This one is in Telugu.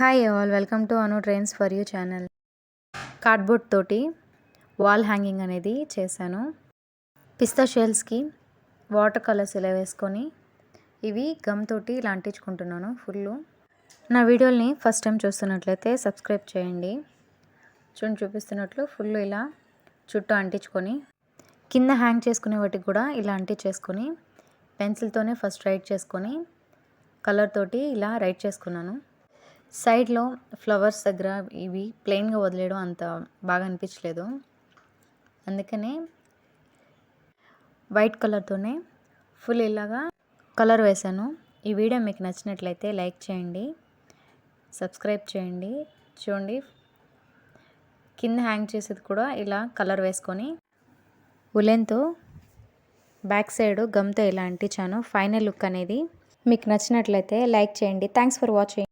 Hi all welcome to Anu trains for you channel cardboard తోటి వాల్ హ్యాంగింగ్ అనేది చేశాను. పిస్తా షెల్స్కి వాటర్ కలర్స్ ఇలా వేసుకొని ఇవి గమ్ తోటి ఇలా అంటించుకుంటున్నాను ఫుల్ నా వీడియోని ఫస్ట్ టైం చూస్తున్నట్లయితే సబ్స్క్రైబ్ చేయండి. చూడండి చూపిస్తున్నట్లు ఫుల్ ఇలా చుట్టూ అంటించుకొని కింద హ్యాంగ్ చేసుకునే వాటికి కూడా ఇలా అంటించేసుకొని పెన్సిల్తోనే ఫస్ట్ రైట్ చేసుకొని కలర్ తోటి ఇలా రైట్ చేసుకున్నాను. సైడ్లో ఫ్లవర్స్ దగ్గర ఇవి ప్లెయిన్గా వదిలేయడం అంత బాగా అనిపించలేదు. అందుకనే వైట్ కలర్తోనే ఫుల్ ఇలాగా కలర్ వేశాను. ఈ వీడియో మీకు నచ్చినట్లయితే లైక్ చేయండి సబ్స్క్రైబ్ చేయండి. చూడండి కింద హ్యాంగ్ చేసేది కూడా ఇలా కలర్ వేసుకొని ఉలెన్తో బ్యాక్ సైడ్ గమ్తో ఇలా అంటించాను ఫైనల్ లుక్ అనేది మీకు నచ్చినట్లయితే లైక్ చేయండి. Thanks for watching.